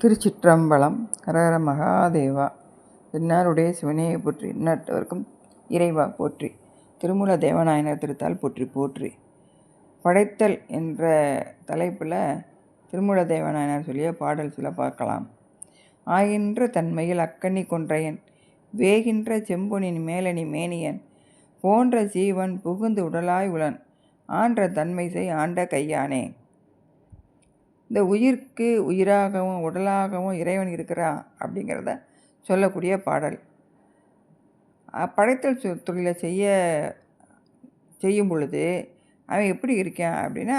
திருச்சிற்றம்பலம் ஹரஹர மகாதேவா என்னாருடைய சிவனையை போற்றி எந்நாட்டவர்க்கும் இறைவா போற்றி திருமூல தேவநாயனர் திருத்தால் போற்றி போற்றி. படைத்தல் என்ற தலைப்பில் திருமூல தேவநாயனர் சொல்லிய பாடல் சில பார்க்கலாம். ஆகின்ற தன்மையில் அக்கண்ணி கொன்றையன் வேகின்ற செம்பொனின் மேலணி மேனியன் போன்ற ஜீவன் புகுந்து உடலாய் உளன் ஆன்ற தன்மை செய் ஆண்ட கையானே. இந்த உயிர்க்கு உயிராகவும் உடலாகவும் இறைவன் இருக்கிறான் அப்படிங்கிறத சொல்லக்கூடிய பாடல். படைத்தல் தொழிலை செய்ய செய்யும் பொழுது அவன் எப்படி இருக்கான் அப்படின்னா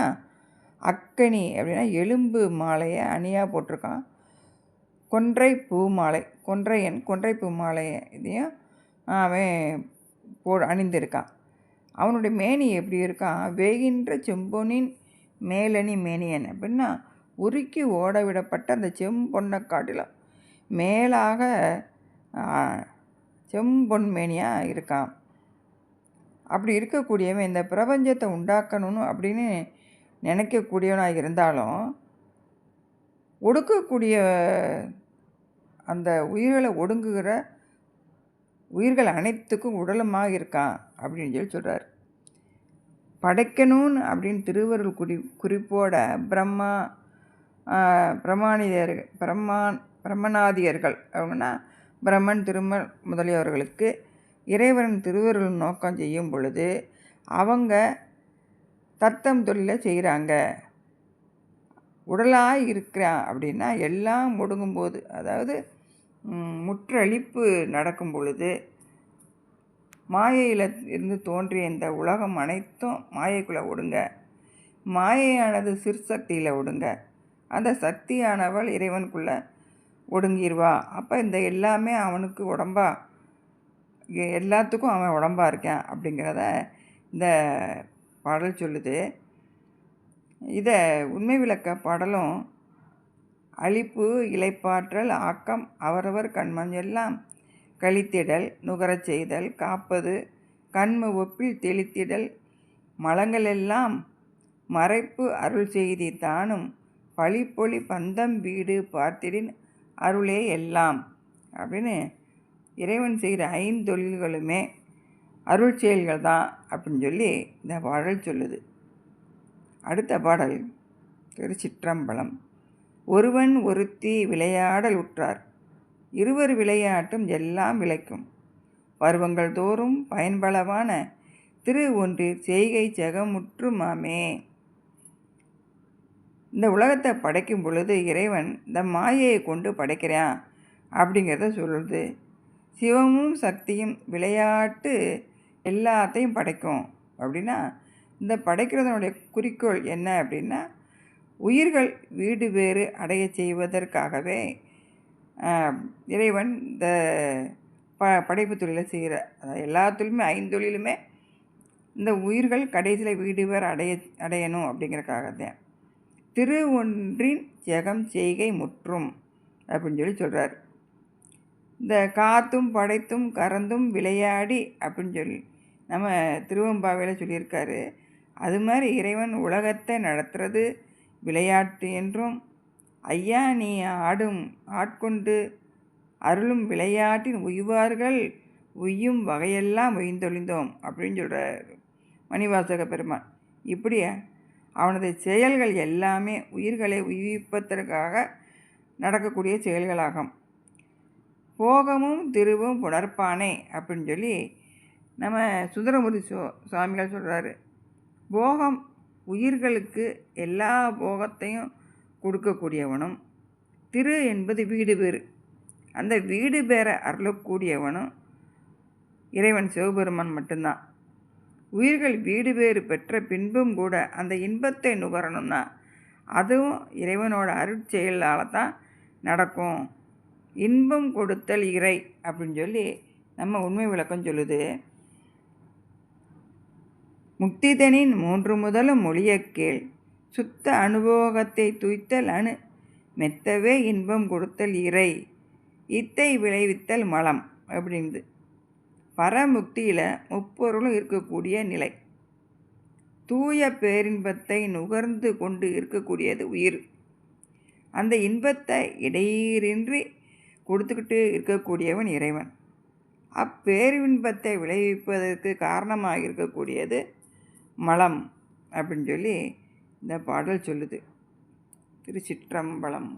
அக்கனி அப்படின்னா எலும்பு மாலையை அணியாக போட்டிருக்கான். கொன்றை பூ மாலை கொன்றையன் கொன்றை பூ மாலையை இதையும் அவன் போ அணிந்திருக்கான். அவனுடைய மேனி எப்படி இருக்கான்? வேகின்ற செம்பொனின் மேலணி மேனியன் அப்படின்னா உருக்கி ஓட விடப்பட்ட அந்த செம்பொன்னை காட்டிலும் மேலாக செம்பொன்மேனியாக இருக்கான் அப்படி இருக்கக்கூடியவன் இந்த பிரபஞ்சத்தை உண்டாக்கணும்னு அப்படின்னு நினைக்கக்கூடியவனாக இருந்தாலும் ஒடுக்கக்கூடிய அந்த உயிர்களை ஒடுங்குகிற உயிர்கள் அனைத்துக்கும் உடலமாக இருக்கான் அப்படின்னு சொல்லி சொல்கிறார் படைக்கணும்னு அப்படின்னு திருவருள் குறி குறிப்போட பிரம்மா ஆஹ், பிரம்மான் பிரம்மநாதியர்கள் அவங்கன்னா பிரம்மன் திருமல் முதலியவர்களுக்கு இறைவன் திருவருள் நோக்கம் செய்யும் பொழுது அவங்க தத்தம் தொழிலை செய்கிறாங்க. உடலாக இருக்கிறான் அப்படின்னா எல்லாம் முடுங்கும்போது அதாவது முற்றழிப்பு நடக்கும் பொழுது மாயையில் இருந்து தோன்றிய இந்த உலகம் அனைத்தும் மாயைக்குள்ளே விடுங்க மாயையானது சிற்சக்தியில் விடுங்க அந்த சக்தியானவள் இறைவனுக்குள்ளே ஒடுங்கிடுவா அப்போ இந்த எல்லாமே அவனுக்கு உடம்பா எல்லாத்துக்கும் அவன் உடம்பா இருக்கான் அப்படிங்கிறத இந்த பாடல் சொல்லுது. இதை உண்மை விளக்க பாடலும் அழிப்பு இலைப்பாற்றல் ஆக்கம் அவரவர் கண்மம் எல்லாம் கழித்திடல் நுகரச் செய்தல் காப்பது கண்ம ஒப்பில் தெளித்திடல் மலங்களெல்லாம் மறைப்பு அருள் செய்தி தானும் பழிப்பொழி பந்தம் வீடு பார்த்திடின் அருளே எல்லாம். அப்படின்னு இறைவன் செய்கிற ஐந்தொழில்களுமே அருள் செயல்கள் தான் அப்படின்னு சொல்லி இந்த பாடல் சொல்லுது. அடுத்த பாடல் திருச்சிற்றம்பலம். ஒருவன் ஒருத்தி விளையாடல் உற்றார். இருவர் விளையாட்டும் எல்லாம் விளைக்கும். பருவங்கள் தோறும் பயன்பளவான திரு ஒன்றில் செய்கை ஜெகமுற்றுமாமே இந்த உலகத்தை படைக்கும் பொழுது இறைவன் இந்த மாயையை கொண்டு படைக்கிறான் அப்படிங்கிறத சொல்லுது. சிவமும் சக்தியும் விளையாட்டு எல்லாத்தையும் படைக்கும். அப்படின்னா இந்த படைக்கிறதனுடைய குறிக்கோள் என்ன அப்படின்னா உயிர்கள் வீடு வேறு அடைய செய்வதற்காகவே இறைவன் இந்த ப படைப்பு தொழிலை செய்கிற அதாவது எல்லா தொழிலுமே ஐந்தொழிலுமே இந்த உயிர்கள் கடைசியில் வீடு வேறு அடைய அடையணும் அப்படிங்கிறக்காக தான் திரு ஒன்றின் ஜெகம் செய்கை முற்றும் அப்படின்னு சொல்லி சொல்கிறார் இந்த காத்தும் படைத்தும் கறந்தும் விளையாடி அப்படின்னு சொல்லி நம்ம திருவம்பாவையில் சொல்லியிருக்காரு. அது மாதிரி இறைவன் உலகத்தை நடத்துறது விளையாட்டு என்றும் ஐயா நீ ஆடும் ஆட்கொண்டு அருளும் விளையாட்டின் உய்வார்கள் உய்யும் வகையெல்லாம் உயிர்ந்தொழிந்தோம் அப்படின்னு சொல்கிறார் மணிவாசக பெருமான். இப்படியா? அவனது செயல்கள் எல்லாமே உயிர்களை உயிர்ப்பதற்காக நடக்கக்கூடிய செயல்களாகும். போகமும் திருவும் புணர்ப்பானே அப்படின்னு சொல்லி நம்ம சுந்தரமூர்த்தி சோ சுவாமிகள் சொல்கிறாரு போகம் உயிர்களுக்கு எல்லா போகத்தையும் கொடுக்கக்கூடியவனும் திரு என்பது வீடு பேறு. அந்த வீடு பேரை அருளக்கூடியவனும் இறைவன் சிவபெருமான் மட்டும்தான். உயிர்கள் வீடு வேறு பெற்ற பின்பும் கூட அந்த இன்பத்தை நுகரணும்னா அதுவும் இறைவனோட அருட்செயலால் தான் நடக்கும். இன்பம் கொடுத்தல் இறை அப்படின்னு சொல்லி நம்ம உண்மை விளக்கம் சொல்லுது. முக்திதனின் மூன்று முதலும் மொழியக் கேள். சுத்த அனுபவத்தை துய்த்தல் அணு. மெத்தவே இன்பம் கொடுத்தல் இறை. இத்தை விளைவித்தல் மலம் அப்படின்து பரமுக்தியில் முப்பொருளும் இருக்கக்கூடிய நிலை. தூய பேரின்பத்தை நுகர்ந்து கொண்டு இருக்கக்கூடியது உயிர். அந்த இன்பத்தை இடையிறின்றி கொடுத்துக்கிட்டு இருக்கக்கூடியவன் இறைவன். அப்பேரின்பத்தை விளைவிப்பதற்கு காரணமாக இருக்கக்கூடியது மலம் அப்படின்னு சொல்லி இந்த பாடல் சொல்லுது. திருச்சிற்றம்பலம்.